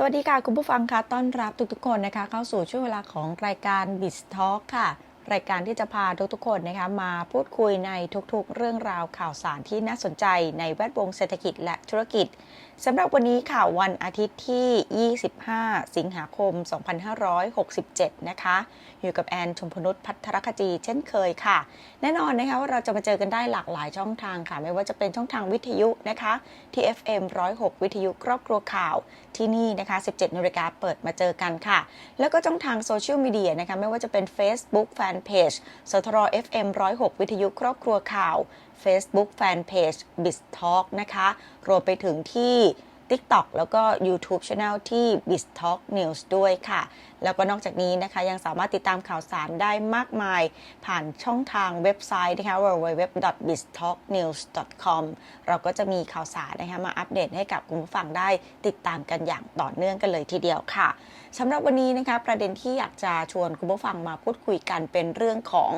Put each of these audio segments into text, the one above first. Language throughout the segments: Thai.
สวัสดีค่ะ คุณผู้ฟังคะต้อนรับทุกๆคนนะคะ เข้าสู่ช่วงเวลาของรายการ b i z Talk ค่ะ รายการที่จะพาทุกๆคนนะคะมาพูดคุยในทุกๆ เรื่องราวข่าวสารที่น่าสนใจในแวดวงเศรษฐกิจและธุรกิจ สำหรับวันนี้ค่ะวันอาทิตย์ที่ 25 สิงหาคม 2567 นะคะ อยู่กับแอนชมพนุษย์พัทรคจีเช่นเคยค่ะ แน่นอนนะคะว่าเราจะมาเจอกันได้หลากหลายช่องทางค่ะ ไม่ว่าจะเป็นช่องทางวิทยุนะคะที่ FM 106 วิทยุครอบครัวข่าวที่นี่นะคะ 17นาฬิกาเปิดมาเจอกันค่ะ แล้วก็ช่องทางโซเชียลมีเดียนะคะ ไม่ว่าจะเป็น Facebook Fanpage สทร FM 106 วิทยุครอบครัวข่าว Facebook Fanpage b i z Talk นะคะ รวมไปถึงที่ TikTok แล้วก็ YouTube Channel ที่ b i z Talk News ด้วยค่ะ แล้วก็นอกจากนี้นะคะยังสามารถติดตามข่าวสารได้มากมาย ผ่านช่องทางเว็บไซต์นะคะ www.biztalknews.com เราก็จะมีข่าวสารนะคะมาอัปเดตให้กับคุณผู้ฟังได้ติดตามกันอย่างต่อเนื่องกันเลยทีเดียวค่ะสำหรับวันนี้นะคะประเด็นที่อยากจะชวนคุณผู้ฟังมาพูดคุยกันเป็นเรื่องของ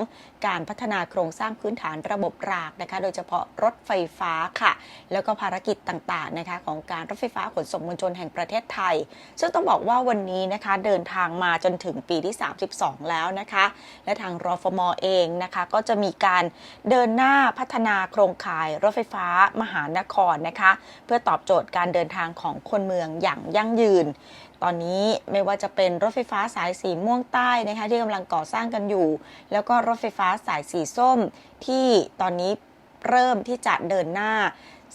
การพัฒนาโครงสร้างพื้นฐานระบบรางนะคะ โดยเฉพาะรถไฟฟ้าค่ะ แล้วก็ภารกิจต่างๆนะคะของการรถไฟฟ้าขนส่งมวลชนแห่งประเทศไทย ซึ่งต้องบอกว่าวันนี้นะคะเดินทางมาจนถึงปีที่ 32 แล้วนะคะ และทางรฟมเองนะคะก็จะมีการเดินหน้าพัฒนาโครงข่ายรถไฟฟ้ามหานครนะคะ เพื่อตอบโจทย์การเดินทางของคนเมืองอย่างยั่งยืนตอนนี้ไม่ว่าจะเป็นรถไฟฟ้าสายสีม่วงใต้นะคะที่กำลังก่อสร้างกันอยู่ แล้วก็รถไฟฟ้าสายสีส้มที่ตอนนี้เริ่มที่จะเดินหน้า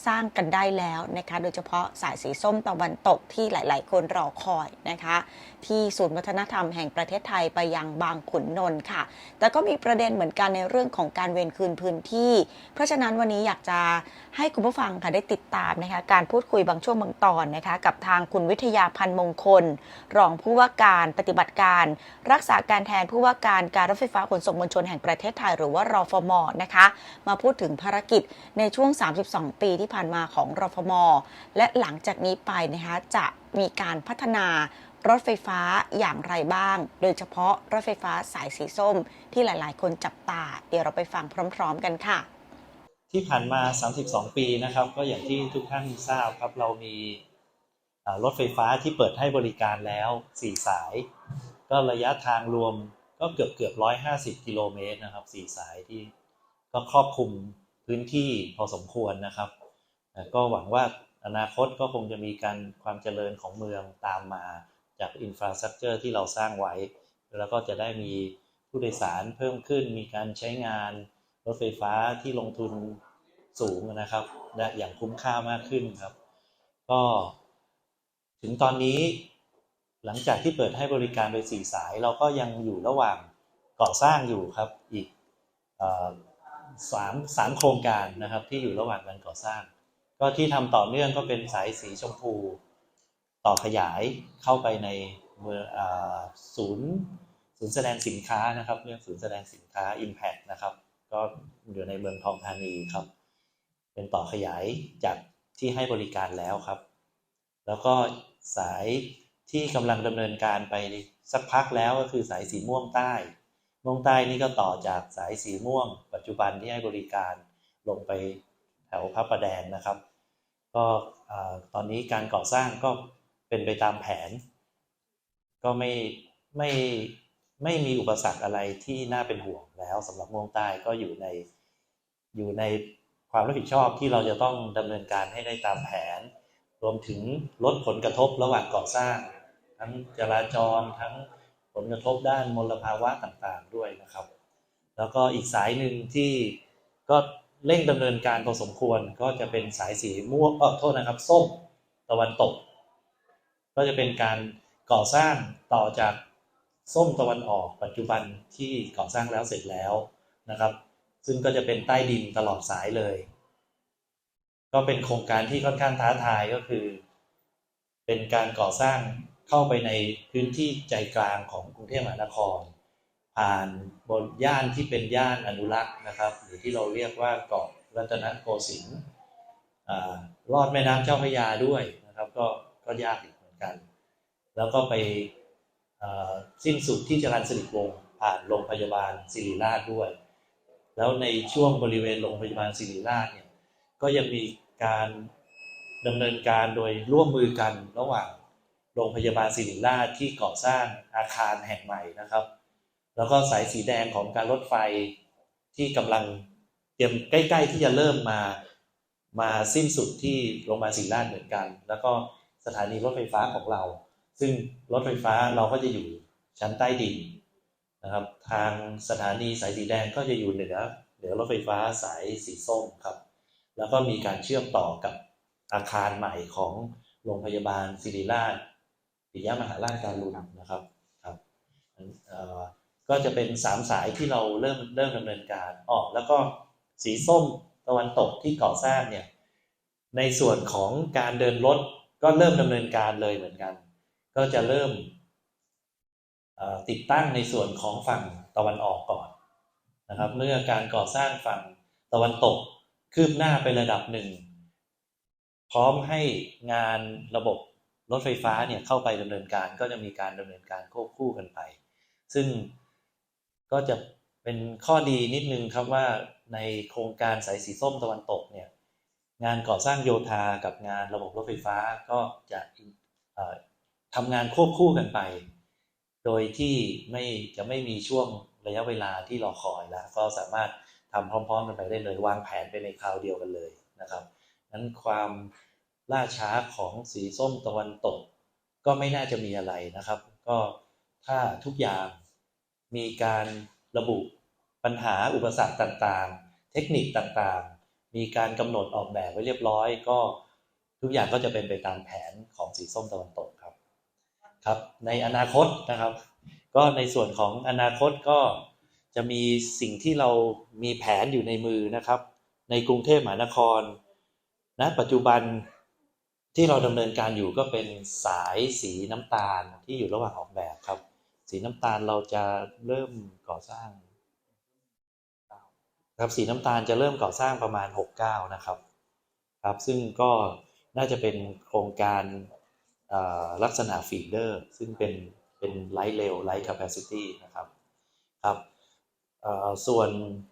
สร้างกันได้แล้วนะคะ โดยเฉพาะสายสีส้มตะวันตกที่หลาย ๆ คนรอคอยนะคะ ที่ศูนย์วัฒนธรรมแห่งประเทศไทยไปยังบางขุนนนท์ค่ะ แต่ก็มีประเด็นเหมือนกันในเรื่องของการเวนคืนพื้นที่ เพราะฉะนั้นวันนี้อยากจะให้คุณผู้ฟังค่ะได้ติดตามนะคะการพูดคุยบางช่วงบางตอนนะคะ กับทางคุณวิทยาพันธ์มงคล รองผู้ว่าการปฏิบัติการ รักษาการแทนผู้ว่าการการรถไฟฟ้าขนส่งมวลชนแห่งประเทศไทย หรือว่ารอฟมนะคะ มาพูดถึงภารกิจในช่วง 32 ปีที่ผ่านมาของรฟม และหลังจากนี้ไปนะคะจะมีการพัฒนารถไฟฟ้าอย่างไรบ้าง โดยเฉพาะรถไฟฟ้าสายสีส้ม ที่หลาย ๆ คนจับตา เดี๋ยวเราไปฟังพร้อม ๆ กันค่ะ ที่ผ่านมา 32 ปีนะครับ ก็อย่างที่ทุกท่านทราบครับ เรามีรถไฟฟ้าที่เปิดให้บริการแล้ว 4 สาย ก็ระยะทางรวมก็เกือบเกือบ150 กิโลเมตรนะครับ 4 สายที่ก็ครอบคลุมพื้นที่พอสมควรนะครับ ก็หวังว่าอนาคตก็คงจะมีการความเจริญของเมืองตามมาจากอินฟราสตรักเจอร์ที่เราสร้างไว้ แล้วก็จะได้มีผู้โดยสารเพิ่มขึ้น มีการใช้งานรถไฟฟ้าที่ลงทุนสูงนะครับและอย่างคุ้มค่ามากขึ้นครับ ก็ถึงตอนนี้หลังจากที่เปิดให้บริการโดยสี่สาย เราก็ยังอยู่ระหว่างก่อสร้างอยู่ครับอีกสามสามโครงการนะครับที่อยู่ระหว่างการก่อสร้าง ก็ที่ทำต่อเนื่องก็เป็นสายสีชมพู ต่อขยายเข้าไปในเมืองศูนย์ศูนย์แสดงสินค้านะครับเรียกศูนย์แสดงสินค้า Impact นะครับ ก็อยู่ในเมืองทองธานีครับ เป็นต่อขยายจากที่ให้บริการแล้วครับ แล้วก็สายที่กำลังดำเนินการไปสักพักแล้วก็คือสายสีม่วงใต้ ม่วงใต้นี่ก็ต่อจากสายสีม่วง ปัจจุบันที่ให้บริการลงไป ถวพระประแดงนะครับ ก็ตอนนี้การก่อสร้างก็เป็นไปตามแผน ก็ไม่ไม่ไม่มีอุปสรรคอะไรที่น่าเป็นห่วงแล้วสำหรับม่วงใต้ก็อยู่ในอยู่ในความรับผิดชอบที่เราจะต้องดำเนินการให้ได้ตามแผน รวมถึงลดผลกระทบระหว่างก่อสร้าง ทั้งจราจรทั้งผลกระทบด้านมลภาวะต่างๆด้วยนะครับ แล้วก็อีกสายหนึ่งที่ก็ เร่งดำเนินการพอสมควรก็จะเป็นสายสีม่วงเออโทษนะครับ ส้มตะวันตก ก็จะเป็นการก่อสร้างต่อจากส้มตะวันออกปัจจุบันที่ก่อสร้างแล้วเสร็จแล้วนะครับ ซึ่งก็จะเป็นใต้ดินตลอดสายเลย ก็เป็นโครงการที่ค่อนข้างท้าทายก็คือ เป็นการก่อสร้างเข้าไปในพื้นที่ใจกลางของกรุงเทพมหานคร ผ่านบนย่านที่เป็นย่านอนุรักษ์นะครับ หรือที่เราเรียกว่าเกาะรัตนโกสินทร์ลอดแม่น้ำเจ้าพระยาด้วยนะครับก็ก็ยากอีกเหมือนกัน แล้วก็ไปสิ้นสุดที่จรัญสนิทวงศ์ผ่านโรงพยาบาลศิริราชด้วย แล้วในช่วงบริเวณโรงพยาบาลศิริราชเนี่ยก็ยังมีการดำเนินการโดยร่วมมือกันระหว่างโรงพยาบาลศิริราชที่ก่อสร้างอาคารแห่งใหม่นะครับ แล้วก็สายสีแดงของการรถไฟที่กำลังเตรียมใกล้ ๆ ที่จะเริ่มมามาสิ้นสุดที่โรงพยาบาลศริราชเหมือนกัน แล้วก็สถานีรถไฟฟ้าของเรา ซึ่งรถไฟฟ้าเราก็จะอยู่ชั้นใต้ดินนะครับ ทางสถานีสายสีแดงก็จะอยู่เหนือเหนือรถไฟฟ้าสายสีส้มครับ แล้วก็มีการเชื่อมต่อกับอาคารใหม่ของโรงพยาบาลศิริราชปิยมหาราชการุณนะครับครับ ก็จะเป็นสามสายที่เราเริ่มเริ่มดำเนินการออกแล้วก็สีส้มตะวันตกที่ก่อสร้างเนี่ยในส่วนของการเดินรถก็เริ่มดำเนินการเลยเหมือนกัน ก็จะเริ่มติดตั้งในส่วนของฝั่งตะวันออกก่อนนะครับ เมื่อการก่อสร้างฝั่งตะวันตกคืบหน้าไประดับหนึ่ง พร้อมให้งานระบบรถไฟฟ้าเนี่ยเข้าไปดำเนินการก็จะมีการดำเนินการควบคู่กันไป ซึ่ง ก็จะเป็นข้อดีนิดนึงครับว่าในโครงการสายสีส้มตะวันตกเนี่ยงานก่อสร้างโยธากับงานระบบรถไฟฟ้าก็จะทำงานควบคู่กันไป โดยที่ไม่จะไม่มีช่วงระยะเวลาที่รอคอยแล้วก็สามารถทำพร้อมๆกันไปได้เลยวางแผนไปในคราวเดียวกันเลยนะครับนั้นความล่าช้าของสีส้มตะวันตก ก็ไม่น่าจะมีอะไรนะครับ ก็ถ้าทุกอย่าง มีการระบุปัญหาอุปสรรคต่างๆ เทคนิคต่างๆ มีการกำหนดออกแบบไว้เรียบร้อย ก็ทุกอย่างก็จะเป็นไปตามแผนของสีส้มตะวันตกครับครับ ในอนาคตนะครับ ก็ในส่วนของอนาคตก็จะมีสิ่งที่เรามีแผนอยู่ในมือนะครับ ในกรุงเทพมหานครณปัจจุบันที่เราดำเนินการอยู่ก็เป็นสายสีน้ำตาลที่อยู่ระหว่างออกแบบครับ สีน้ำตาลเราจะเริ่มก่อสร้างครับสีน้ำตาลจะเริ่มก่อสร้างประมาณ 69 นะครับครับซึ่งก็น่าจะเป็นโครงการลักษณะฟีเดอร์ ซึ่งเป็นเป็นไลท์เร็วไลท์แคปซิตี้นะครับครับส่วน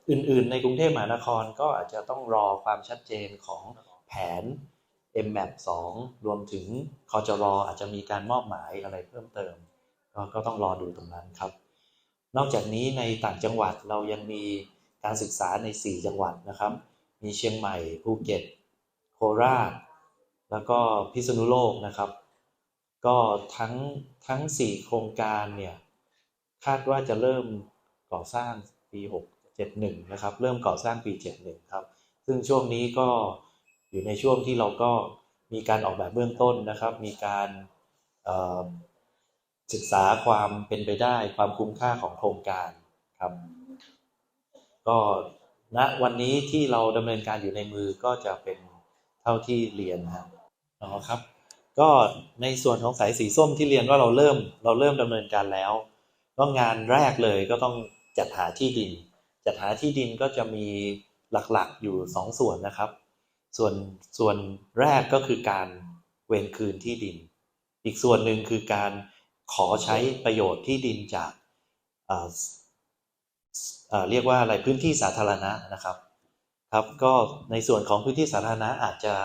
อื่นๆ ในกรุงเทพมหานครก็อาจจะต้องรอความชัดเจนของแผน MMAP 2รวมถึงคอจรออาจจะมีการมอบหมายอะไรเพิ่มเติม ก็ก็ต้องรอดูตรงนั้นครับ นอกจากนี้ในต่างจังหวัดเรายังมีการศึกษาใน 4 จังหวัดนะครับ มีเชียงใหม่ภูเก็ต โคราช แล้วก็พิษณุโลกนะครับ ก็ทั้งทั้ง 4 โครงการเนี่ยคาดว่าจะเริ่มก่อสร้างปี 6 71 นะครับ เริ่มก่อสร้างปี 71 ครับ ซึ่งช่วงนี้ก็อยู่ในช่วงที่เราก็มีการออกแบบเบื้องต้นนะครับ มีการ ศึกษาความเป็นไปได้ความคุ้มค่าของโครงการครับ ก็ณวันนี้ที่เราดำเนินการอยู่ในมือก็จะเป็นเท่าที่เรียนนะครับอ๋อครับ ก็ในส่วนของสายสีส้มที่เรียนว่าเราเริ่มเราเริ่มดำเนินการแล้ว ก็งานแรกเลยก็ต้องจัดหาที่ดิน จัดหาที่ดินก็จะมีหลักๆอยู่สองส่วนนะครับ ส่วนส่วนแรกก็คือการเวรคืนที่ดิน อีกส่วนหนึ่งคือการ ขอใช้ประโยชน์ที่ดินจากเเเรียกว่าอะไรพื้นที่สาธารณะนะครับครับก็ในส่วนของพื้นที่สาธารณะอาจจะ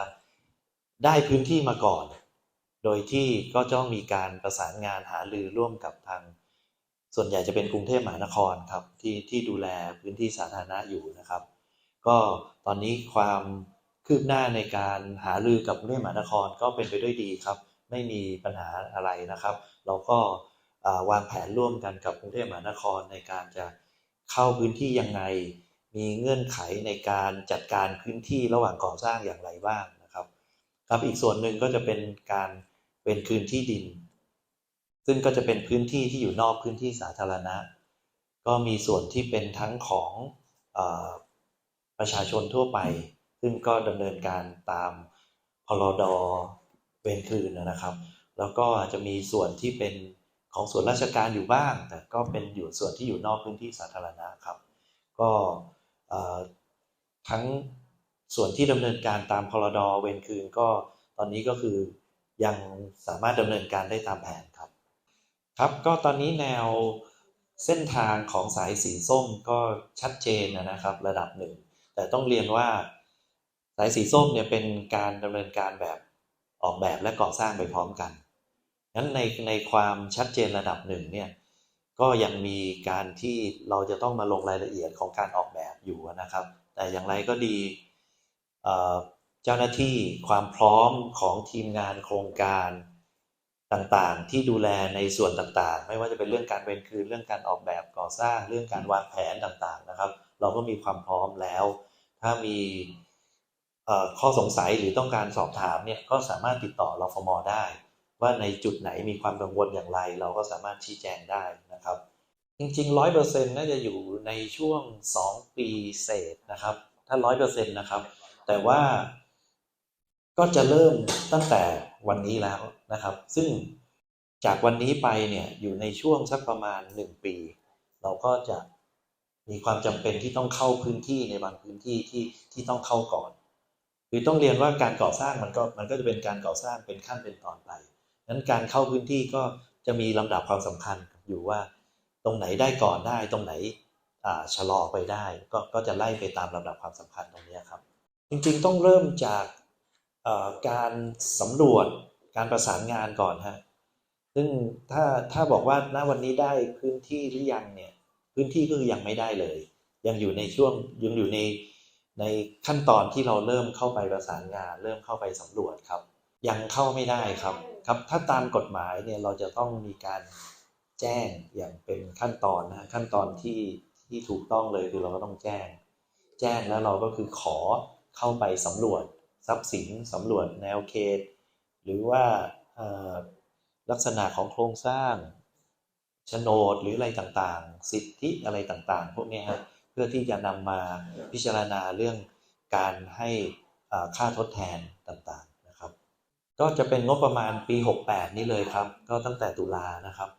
ได้พื้นที่มาก่อน โดยที่ก็ต้องมีการประสานงานหารือร่วมกับทาง ส่วนใหญ่จะเป็นกรุงเทพมหานครครับที่ที่ดูแลพื้นที่สาธารณะอยู่นะครับ ก็ตอนนี้ความคืบหน้าในการหารือกับกรุงเทพมหานครก็เป็นไปด้วยดีครับ ไม่มีปัญหาอะไรนะครับ เราก็วางแผนร่วมกันกับกรุงเทพมหานครในการจะเข้าพื้นที่ยังไง มีเงื่อนไขในการจัดการพื้นที่ระหว่างก่อสร้างอย่างไรบ้างนะครับครับอีกส่วนหนึ่งก็จะเป็นการเป็นคืนที่ดิน ซึ่งก็จะเป็นพื้นที่ที่อยู่นอกพื้นที่สาธารณะ ก็มีส่วนที่เป็นทั้งของอประชาชนทั่วไป ซึ่งก็ดำเนินการตามพรดเวรคืนนะครับ แล้วก็จะมีส่วนที่เป็นของส่วนราชการอยู่บ้าง แต่ก็เป็นอยู่ส่วนที่อยู่นอกพื้นที่สาธารณะครับ ก็ทั้งส่วนที่ดำเนินการตามพรดเวรคืนก็ตอนนี้ก็คือยังสามารถดำเนินการได้ตามแผนครับ ครับก็ตอนนี้แนวเส้นทางของสายสีส้มก็ชัดเจนนะครับระดับหนึ่ง แต่ต้องเรียนว่าสายสีส้มเนี่ยเป็นการดำเนินการแบบออกแบบและก่อสร้างไปพร้อมกัน งั้นในในความชัดเจนระดับหนึ่งเนี่ยก็ยังมีการที่เราจะต้องมาลงรายละเอียดของการออกแบบอยู่นะครับ แต่อย่างไรก็ดีเจ้าหน้าที่ความพร้อมของทีมงานโครงการต่างๆ ที่ดูแลในส่วนต่างๆ ไม่ว่าจะเป็นเรื่องการเวรคืนเรื่องการออกแบบก่อสร้างเรื่องการวางแผนต่างๆนะครับ เราก็มีความพร้อมแล้ว ถ้ามีข้อสงสัยหรือต้องการสอบถามเนี่ยก็สามารถติดต่อรฟมได้ ว่าในจุดไหนมีความกังวลอย่างไร เราก็สามารถชี้แจงได้นะครับ จริงๆร้อยเปอร์เซ็นต์น่าจะอยู่ในช่วงสองปีเศษนะครับ ถ้าร้อยเปอร์เซ็นต์นะครับ แต่ว่าก็จะเริ่มตั้งแต่วันนี้แล้วนะครับ ซึ่งจากวันนี้ไปเนี่ยอยู่ในช่วงสักประมาณหนึ่งปี เราก็จะมีความจำเป็นที่ต้องเข้าพื้นที่ในบางพื้นที่ที่ที่ต้องเข้าก่อน คือต้องเรียนว่าการก่อสร้างมันก็มันก็จะเป็นการก่อสร้างเป็นขั้นเป็นตอนไป นั้นการเข้าพื้นที่ก็จะมีลำดับความสำคัญอยู่ว่า ตรงไหนได้ก่อนได้ตรงไหนชะลอไปได้ก็ก็จะไล่ไปตามลำดับความสำคัญตรงนี้ครับ จริงๆต้องเริ่มจากการสำรวจการประสานงานก่อนฮะซึ่งถ้าถ้าบอกว่าณวันนี้ได้พื้นที่หรือยังเนี่ยพื้นที่ก็คือยังไม่ได้เลย ยังอยู่ในช่วงยังอยู่ในในขั้นตอนที่เราเริ่มเข้าไปประสานงาน เริ่มเข้าไปสำรวจครับ ยังเข้าไม่ได้ครับครับถ้าตามกฎหมายเนี่ยเราจะต้องมีการแจ้งอย่างเป็นขั้นตอนนะขั้นตอนที่ที่ถูกต้องเลยคือเราก็ต้องแจ้ง แจ้งแล้วเราก็คือขอเข้าไปสำรวจทรัพย์สินสำรวจแนวเขต หรือว่าลักษณะของโครงสร้างโฉนดหรืออะไรต่างๆ สิทธิอะไรต่างๆ พวกนี้ยฮะเพื่อที่จะนำมาพิจารณาเรื่องการให้ค่าทดแทนต่างๆ ก็จะเป็นงบประมาณปี 68 นี่เลยครับ ก็ตั้งแต่ตุลานะครับ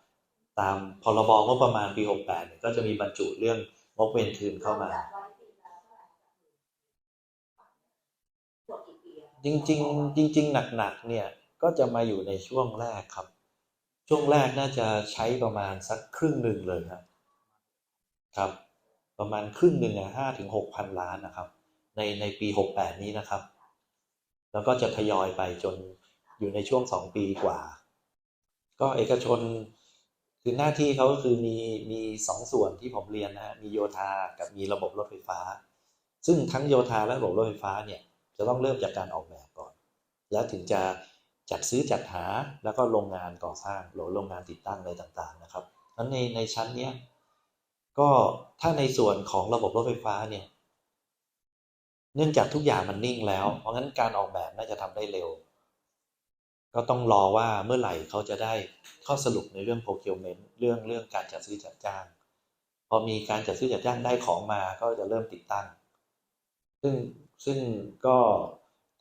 ตามพรบงบประมาณปี 68เนี่ยก็จะมีบรรจุเรื่องงบเวรคืนเข้ามา จริง ๆ จริง ๆ หนัก ๆ เนี่ย ก็จะมาอยู่ในช่วงแรกครับ ช่วงแรกน่าจะใช้ประมาณสักครึ่งหนึ่งเลยครับ ครับ ประมาณครึ่งหนึ่งอะห้าถึงหกพันล้านนะครับ ในในปีหกแปดนี้นะครับ แล้วก็จะทยอยไปจน อยู่ในช่วงสองปีกว่า ก็เอกชนคือหน้าที่เขาก็คือมีมีสองส่วนที่ผมเรียนนะฮะมีโยธากับมีระบบรถไฟฟ้า ซึ่งทั้งโยธาและระบบรถไฟฟ้าเนี่ยจะต้องเริ่มจากการออกแบบก่อน แล้วถึงจะจัดซื้อจัดหาแล้วก็โรงงานก่อสร้างหรือโรงงานติดตั้งอะไรต่างๆนะครับนั้นในในชั้นเนี้ยก็ถ้าในส่วนของระบบรถไฟฟ้าเนี่ย เนื่องจากทุกอย่างมันนิ่งแล้ว เพราะงั้นการออกแบบน่าจะทำได้เร็ว ก็ต้องรอว่าเมื่อไหร่เขาจะได้ข้อสรุปในเรื่อง procurement เรื่องเรื่องการจัดซื้อจัดจ้าง พอมีการจัดซื้อจัดจ้างได้ของมาก็จะเริ่มติดตั้ง ซึ่งซึ่งก็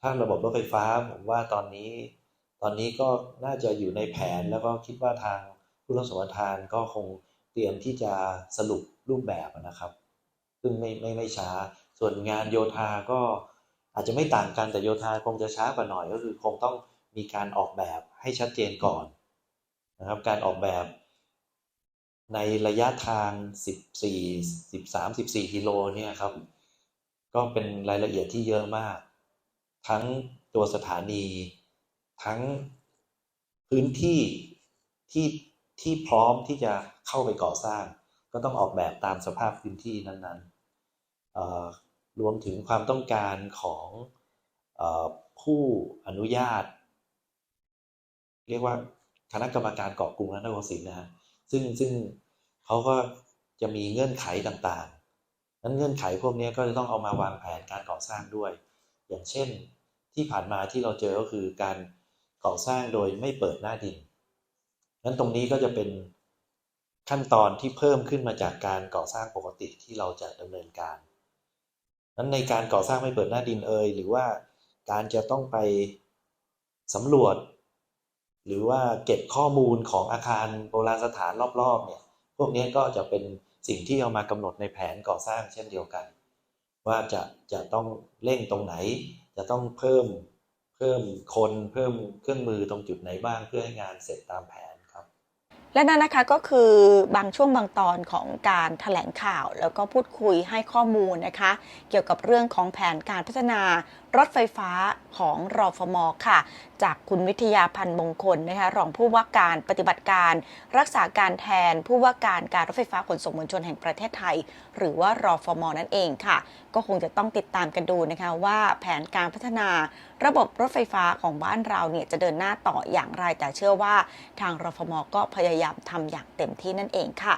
ถ้าระบบรถไฟฟ้าผมว่าตอนนี้ ตอนนี้ก็น่าจะอยู่ในแผนแล้วก็คิดว่าทางผู้รับสมรทานก็คงเตรียมที่จะสรุปรูปแบบนะครับ ซึ่งไม่ไม่ไม่ช้า ส่วนงานโยธาก็อาจจะไม่ต่างกันแต่โยธาคงจะช้ากว่าหน่อยก็คือคงต้อง มีการออกแบบให้ชัดเจนก่อนนะครับการออกแบบในระยะทาง 14 13 14กิโลเนี่ยครับ ก็เป็นรายละเอียดที่เยอะมาก ทั้งตัวสถานี ทั้งพื้นที่ที่ที่พร้อมที่จะเข้าไปก่อสร้าง ก็ต้องออกแบบตามสภาพพื้นที่นั้นๆรวมถึงความต้องการของอผู้อนุญาต เรียกว่าคณะกรรมการเกาะกรุงรัตนโกสินทร์นะฮะซึ่งซึ่งเขาก็จะมีเงื่อนไขต่างๆ นั้นเงื่อนไขพวกนี้ก็จะต้องเอามาวางแผนการก่อสร้างด้วย อย่างเช่นที่ผ่านมาที่เราเจอก็คือการก่อสร้างโดยไม่เปิดหน้าดิน นั้นตรงนี้ก็จะเป็นขั้นตอนที่เพิ่มขึ้นมาจากการก่อสร้างปกติที่เราจะดำเนินการ นั้นในการก่อสร้างไม่เปิดหน้าดินเอ่ยหรือว่าการจะต้องไปสำรวจ หรือว่าเก็บข้อมูลของอาคารโบราณสถานรอบๆเนี่ยพวกนี้ก็จะเป็นสิ่งที่เอามากำหนดในแผนก่อสร้างเช่นเดียวกัน ว่าจะจะต้องเร่งตรงไหน จะต้องเพิ่มเพิ่มคนเพิ่มเครื่องมือตรงจุดไหนบ้างเพื่อให้งานเสร็จตามแผนครับ และนั่นนะคะก็คือบางช่วงบางตอนของการถแถลงข่าว แล้วก็พูดคุยให้ข้อมูลนะคะ เกี่ยวกับเรื่องของแผนการพัฒนารถไฟฟ้าของรอฟมค่ะ จากคุณวิทยาพันธ์มงคลนะคะรองผู้ว่าการปฏิบัติการ รักษาการแทนผู้ว่าการการรถไฟฟ้าขนส่งมวลชนแห่งประเทศไทย หรือว่ารอฟมนั่นเองค่ะ ก็คงจะต้องติดตามกันดูนะคะว่าแผนการพัฒนาระบบรถไฟฟ้าของบ้านเราเนี่ยจะเดินหน้าต่ออย่างไรแต่เชื่อว่า ทางรฟมก็พยายามทำอย่างเต็มที่นั่นเองค่ะ